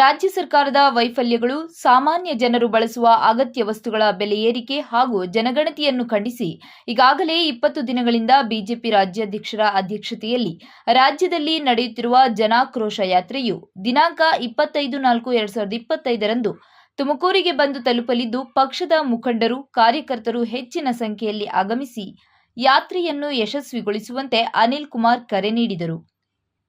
ರಾಜ್ಯ ಸರ್ಕಾರದ ವೈಫಲ್ಯಗಳು ಸಾಮಾನ್ಯ ಜನರು ಬಳಸುವ ಅಗತ್ಯ ವಸ್ತುಗಳ ಬೆಲೆ ಏರಿಕೆ ಹಾಗೂ ಜನಗಣತಿಯನ್ನು ಖಂಡಿಸಿ, ಈಗಾಗಲೇ ಇಪ್ಪತ್ತು ದಿನಗಳಿಂದ ಬಿಜೆಪಿ ರಾಜ್ಯಾಧ್ಯಕ್ಷರ ಅಧ್ಯಕ್ಷತೆಯಲ್ಲಿ ರಾಜ್ಯದಲ್ಲಿ ನಡೆಯುತ್ತಿರುವ ಜನಾಕ್ರೋಶ ಯಾತ್ರೆಯು ದಿನಾಂಕ ಇಪ್ಪತ್ತೈದು ನಾಲ್ಕು ಎರಡ್ ಸಾವಿರದ ಇಪ್ಪತ್ತೈದರಂದು ತುಮಕೂರಿಗೆ ಬಂದು ತಲುಪಲಿದ್ದು, ಪಕ್ಷದ ಮುಖಂಡರು, ಕಾರ್ಯಕರ್ತರು ಹೆಚ್ಚಿನ ಸಂಖ್ಯೆಯಲ್ಲಿ ಆಗಮಿಸಿ, ಯಾತ್ರೆಯನ್ನು ಯಶಸ್ವಿಗೊಳಿಸುವಂತೆ ಅನಿಲ್ ಕುಮಾರ್ ಕರೆ ನೀಡಿದರು.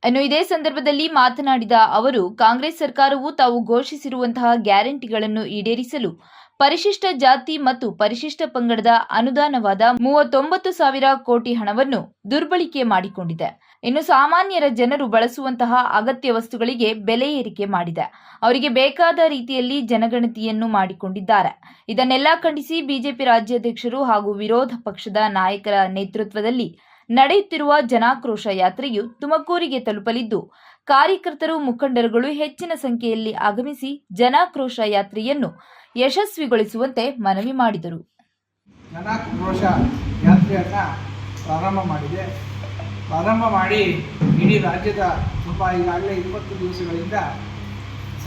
ಇನ್ನು ಇದೇ ಸಂದರ್ಭದಲ್ಲಿ ಮಾತನಾಡಿದ ಅವರು, ಕಾಂಗ್ರೆಸ್ ಸರ್ಕಾರವು ತಾವು ಘೋಷಿಸಿರುವಂತಹ ಗ್ಯಾರಂಟಿಗಳನ್ನು ಈಡೇರಿಸಲು ಪರಿಶಿಷ್ಟ ಜಾತಿ ಮತ್ತು ಪರಿಶಿಷ್ಟ ಪಂಗಡದ ಅನುದಾನವಾದ ಮೂವತ್ತೊಂಬತ್ತು ಸಾವಿರ ಕೋಟಿ ಹಣವನ್ನು ದುರ್ಬಳಕೆ ಮಾಡಿಕೊಂಡಿದೆ. ಇನ್ನು ಸಾಮಾನ್ಯರ ಜನರು ಬಳಸುವಂತಹ ಅಗತ್ಯ ವಸ್ತುಗಳಿಗೆ ಬೆಲೆ ಏರಿಕೆ ಮಾಡಿದೆ. ಅವರಿಗೆ ಬೇಕಾದ ರೀತಿಯಲ್ಲಿ ಜನಗಣತಿಯನ್ನು ಮಾಡಿಕೊಂಡಿದ್ದಾರೆ. ಇದನ್ನೆಲ್ಲ ಖಂಡಿಸಿ ಬಿಜೆಪಿ ರಾಜ್ಯಾಧ್ಯಕ್ಷರು ಹಾಗೂ ವಿರೋಧ ಪಕ್ಷದ ನಾಯಕರ ನೇತೃತ್ವದಲ್ಲಿ ನಡೆಯುತ್ತಿರುವ ಜನಾಕ್ರೋಶ ಯಾತ್ರೆಯು ತುಮಕೂರಿಗೆ ತಲುಪಲಿದ್ದು, ಕಾರ್ಯಕರ್ತರು, ಮುಖಂಡರುಗಳು ಹೆಚ್ಚಿನ ಸಂಖ್ಯೆಯಲ್ಲಿ ಆಗಮಿಸಿ ಜನಾಕ್ರೋಶ ಯಾತ್ರೆಯನ್ನು ಯಶಸ್ವಿಗೊಳಿಸುವಂತೆ ಮನವಿ ಮಾಡಿದರು. ಜನಾಕ್ರೋಶ ಯಾತ್ರೆಯನ್ನು ಪ್ರಾರಂಭ ಮಾಡಿದೆ. ಪ್ರಾರಂಭ ಮಾಡಿ ಇಡೀ ರಾಜ್ಯದ ತುಂಬ ಈಗಾಗಲೇ ಇಪ್ಪತ್ತು ದಿವಸಗಳಿಂದ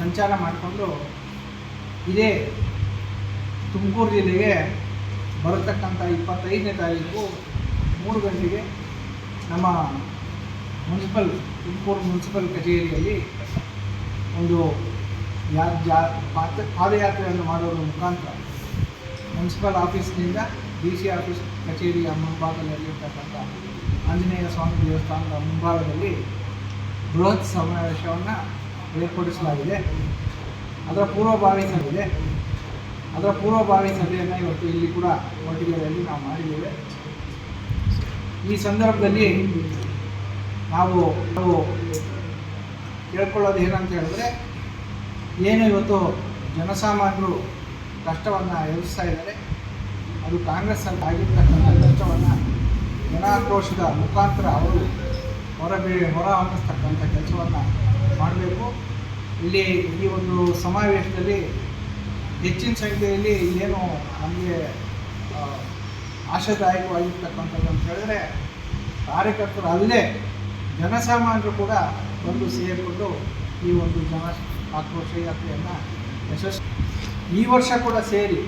ಸಂಚಾರ ಮಾಡಿಕೊಂಡು ಇದೇ ತುಮಕೂರು ಜಿಲ್ಲೆಗೆ ಬರತಕ್ಕಂಥ ಇಪ್ಪತ್ತೈದನೇ ತಾರೀಕು ಮೂರು ಗಂಟೆಗೆ ನಮ್ಮ ಮುನ್ಸಿಪಲ್ ತುಮಕೂರು ಮುನ್ಸಿಪಲ್ ಕಚೇರಿಯಲ್ಲಿ ಒಂದು ಯಾ ಜಾ ಪಾದ, ಪಾದಯಾತ್ರೆಯನ್ನು ಮಾಡೋದ್ರ ಮುಖಾಂತರ ಮುನ್ಸಿಪಲ್ ಆಫೀಸ್ನಿಂದ ಡಿ ಸಿ ಆಫೀಸ್ ಕಚೇರಿಯ ಮುಂಭಾಗದಲ್ಲಿರ್ತಕ್ಕಂಥ ಆಂಜನೇಯ ಸ್ವಾಮಿ ದೇವಸ್ಥಾನದ ಮುಂಭಾಗದಲ್ಲಿ ಬೃಹತ್ ಸಮಾವೇಶವನ್ನು ಏರ್ಪಡಿಸಲಾಗಿದೆ. ಅದರ ಪೂರ್ವಭಾವಿ ಸಭೆ ಅದರ ಪೂರ್ವಭಾವಿ ಸಭೆಯನ್ನು ಇವತ್ತು ಇಲ್ಲಿ ಕೂಡ ಒಟ್ಟಿಗೆಯಲ್ಲಿ ನಾವು ಮಾಡಿದ್ದೇವೆ. ಈ ಸಂದರ್ಭದಲ್ಲಿ ನಾವು ನಾವು ಕೇಳ್ಕೊಳ್ಳೋದು ಏನಂತ ಹೇಳಿದ್ರೆ, ಏನು ಇವತ್ತು ಜನಸಾಮಾನ್ಯರು ಕಷ್ಟವನ್ನು ಎದುರಿಸ್ತಾ ಇದ್ದಾರೆ, ಅದು ಕಾಂಗ್ರೆಸ್ಸಲ್ಲಿ ಆಗಿರ್ತಕ್ಕಂಥ ಕಷ್ಟವನ್ನು ಜನಾಕ್ರೋಶದ ಮುಖಾಂತರ ಅವರು ಹೊರಬೀ ಹೊರ ಹಾಕಿಸ್ತಕ್ಕಂಥ ಕೆಲಸವನ್ನು ಮಾಡಬೇಕು. ಇಲ್ಲಿ ಈ ಒಂದು ಸಮಾವೇಶದಲ್ಲಿ ಹೆಚ್ಚಿನ ಸಂಖ್ಯೆಯಲ್ಲಿ ಏನು ನಮಗೆ ಆಶಾದಾಯಕವಾಗಿರ್ತಕ್ಕಂಥದ್ದು ಅಂತ ಹೇಳಿದ್ರೆ ಕಾರ್ಯಕರ್ತರು ಅಲ್ಲದೆ ಜನಸಾಮಾನ್ಯರು ಕೂಡ ಬಂದು ಸೇರಿಕೊಂಡು ಈ ಒಂದು ಜನ ಆಕ್ರೋಶ ಯಾತ್ರೆಯನ್ನು ಯಶಸ್ವಿ ಈ ವರ್ಷ ಕೂಡ ಸೇರಿ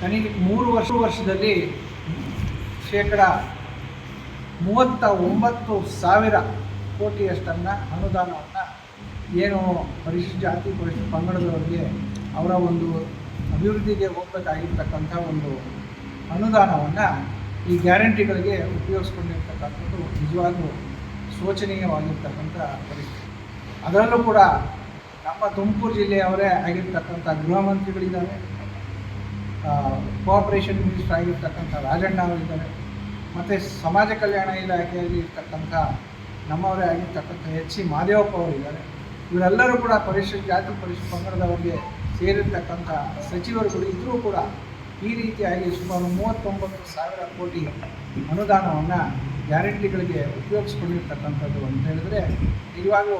ಕನಿಗೆ ಮೂರು ವರ್ಷ ವರ್ಷದಲ್ಲಿ ಶೇಕಡ ಮೂವತ್ತ ಒಂಬತ್ತು ಸಾವಿರ ಕೋಟಿಯಷ್ಟನ್ನು ಅನುದಾನವನ್ನು ಏನು ಪರಿಶಿಷ್ಟ ಜಾತಿ, ಪರಿಶಿಷ್ಟ ಪಂಗಡದವರಿಗೆ ಅವರ ಒಂದು ಅಭಿವೃದ್ಧಿಗೆ ಹೋಗಬೇಕಾಗಿರ್ತಕ್ಕಂಥ ಒಂದು ಅನುದಾನವನ್ನು ಈ ಗ್ಯಾರಂಟಿಗಳಿಗೆ ಉಪಯೋಗಿಸ್ಕೊಂಡಿರ್ತಕ್ಕಂಥದ್ದು ನಿಜವಾಗ್ಲೂ ಶೋಚನೀಯವಾಗಿರ್ತಕ್ಕಂಥ ಪರಿಸ್ಥಿತಿ. ಅದರಲ್ಲೂ ಕೂಡ ನಮ್ಮ ತುಮಕೂರು ಜಿಲ್ಲೆಯವರೇ ಆಗಿರ್ತಕ್ಕಂಥ ಗೃಹ ಮಂತ್ರಿಗಳಿದ್ದಾರೆ. ಕೋಆಪರೇಷನ್ ಮಿನಿಸ್ಟರ್ ಆಗಿರ್ತಕ್ಕಂಥ ರಾಜಣ್ಣ ಅವರಿದ್ದಾರೆ. ಮತ್ತು ಸಮಾಜ ಕಲ್ಯಾಣ ಇಲಾಖೆಯಲ್ಲಿ ಇರ್ತಕ್ಕಂಥ ನಮ್ಮವರೇ ಆಗಿರ್ತಕ್ಕಂಥ ಎಚ್ ಸಿ ಮಾದೇವಪ್ಪ ಅವರಿದ್ದಾರೆ. ಇವರೆಲ್ಲರೂ ಕೂಡ ಪರಿಷತ್ ಜಾತಿ ಪರಿಷತ್ ಪಂಗಡದವರಿಗೆ ಸೇರಿರ್ತಕ್ಕಂಥ ಸಚಿವರುಗಳು ಇದ್ದರೂ ಕೂಡ ಈ ರೀತಿಯಾಗಿ ಸುಮಾರು ಮೂವತ್ತೊಂಬತ್ತು ಸಾವಿರ ಕೋಟಿ ಅನುದಾನವನ್ನು ಗ್ಯಾರಂಟಿಗಳಿಗೆ ಉಪಯೋಗಿಸ್ಕೊಂಡಿರ್ತಕ್ಕಂಥದ್ದು ಅಂತ ಹೇಳಿದ್ರೆ ನಿಜವಾಗೂ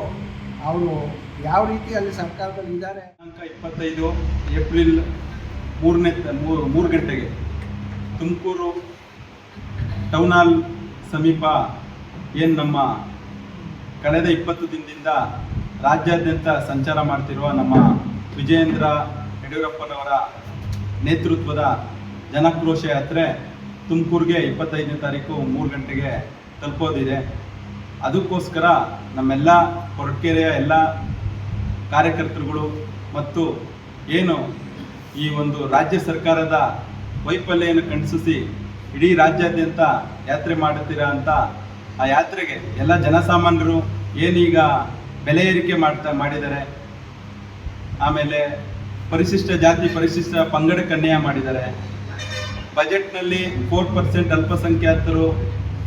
ಅವರು ಯಾವ ರೀತಿ ಅಲ್ಲಿ ಸರ್ಕಾರದಲ್ಲಿ ಇದ್ದಾರೆ? ದಿನಾಂಕ ಇಪ್ಪತ್ತೈದು ಏಪ್ರಿಲ್ ಮೂರನೇ ಮೂರು ಮೂರು ಗಂಟೆಗೆ ತುಮಕೂರು ಟೌನ್ ಹಾಲ್ ಸಮೀಪ ಏನು ನಮ್ಮ ಕಳೆದ ಇಪ್ಪತ್ತು ದಿನದಿಂದ ರಾಜ್ಯಾದ್ಯಂತ ಸಂಚಾರ ಮಾಡ್ತಿರುವ ನಮ್ಮ ವಿಜಯೇಂದ್ರ ಯಡಿಯೂರಪ್ಪನವರ ನೇತೃತ್ವದ ಜನಕ್ರೋಶ ಯಾತ್ರೆ ತುಮಕೂರಿಗೆ ಇಪ್ಪತ್ತೈದನೇ ತಾರೀಕು ಮೂರು ಗಂಟೆಗೆ ತಲುಪೋದಿದೆ. ಅದಕ್ಕೋಸ್ಕರ ನಮ್ಮೆಲ್ಲ ಕೊರಟಗೆರೆಯ ಎಲ್ಲ ಕಾರ್ಯಕರ್ತರುಗಳು ಮತ್ತು ಏನು ಈ ಒಂದು ರಾಜ್ಯ ಸರ್ಕಾರದ ವೈಫಲ್ಯವನ್ನು ಖಂಡಿಸಿ ಇಡೀ ರಾಜ್ಯಾದ್ಯಂತ ಯಾತ್ರೆ ಮಾಡುತ್ತೀರಾ ಅಂತ ಆ ಯಾತ್ರೆಗೆ ಎಲ್ಲ ಜನಸಾಮಾನ್ಯರು ಏನೀಗ ಬೆಲೆ ಏರಿಕೆ ಮಾಡ್ತಾ ಮಾಡಿದ್ದಾರೆ. ಆಮೇಲೆ ಪರಿಶಿಷ್ಟ ಜಾತಿ ಪರಿಶಿಷ್ಟ ಪಂಗಡಕ್ಕೆ ಅನ್ಯಾಯ ಮಾಡಿದ್ದಾರೆ. ಬಜೆಟ್ನಲ್ಲಿ ಫೋರ್ ಪರ್ಸೆಂಟ್ ಅಲ್ಪಸಂಖ್ಯಾತರು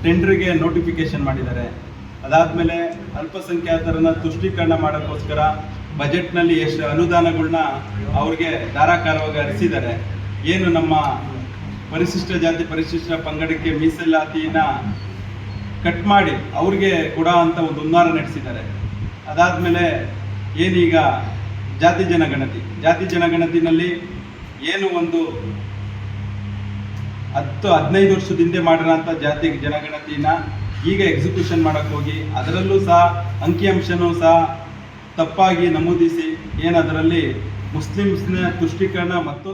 ಟೆಂಡ್ರಿಗೆ ನೋಟಿಫಿಕೇಶನ್ ಮಾಡಿದ್ದಾರೆ. ಅದಾದಮೇಲೆ ಅಲ್ಪಸಂಖ್ಯಾತರನ್ನ ತುಷ್ಟೀಕರಣ ಮಾಡೋಕ್ಕೋಸ್ಕರ ಬಜೆಟ್ನಲ್ಲಿ ಎಷ್ಟು ಅನುದಾನಗಳನ್ನ ಅವ್ರಿಗೆ ಧಾರಾಕಾರವಾಗಿ ಹರಿಸಿದ್ದಾರೆ. ಏನು ನಮ್ಮ ಪರಿಶಿಷ್ಟ ಜಾತಿ ಪರಿಶಿಷ್ಟ ಪಂಗಡಕ್ಕೆ ಮೀಸಲಾತಿಯನ್ನ ಕಟ್ ಮಾಡಿ ಅವ್ರಿಗೆ ಕೊಡೋ ಅಂತ ಒಂದು ಹುನ್ನಾರ ನಡೆಸಿದ್ದಾರೆ. ಅದಾದಮೇಲೆ ಏನೀಗ ಜಾತಿ ಜನಗಣತಿ. ಜಾತಿ ಜನಗಣತಿನಲ್ಲಿ ಏನು ಒಂದು ಹತ್ತು, ಹದಿನೈದು ವರ್ಷದ ಹಿಂದೆ ಮಾಡಿರೋಂಥ ಜಾತಿ ಜನಗಣತಿನ ಈಗ ಎಕ್ಸಿಕ್ಯೂಷನ್ ಮಾಡಕ್ಕೆ ಹೋಗಿ, ಅದರಲ್ಲೂ ಸಹ ಅಂಕಿಅಂಶನೂ ಸಹ ತಪ್ಪಾಗಿ ನಮೂದಿಸಿ ಏನದರಲ್ಲಿ ಮುಸ್ಲಿಮ್ಸ್ನ ತುಷ್ಟೀಕರಣ ಮತ್ತು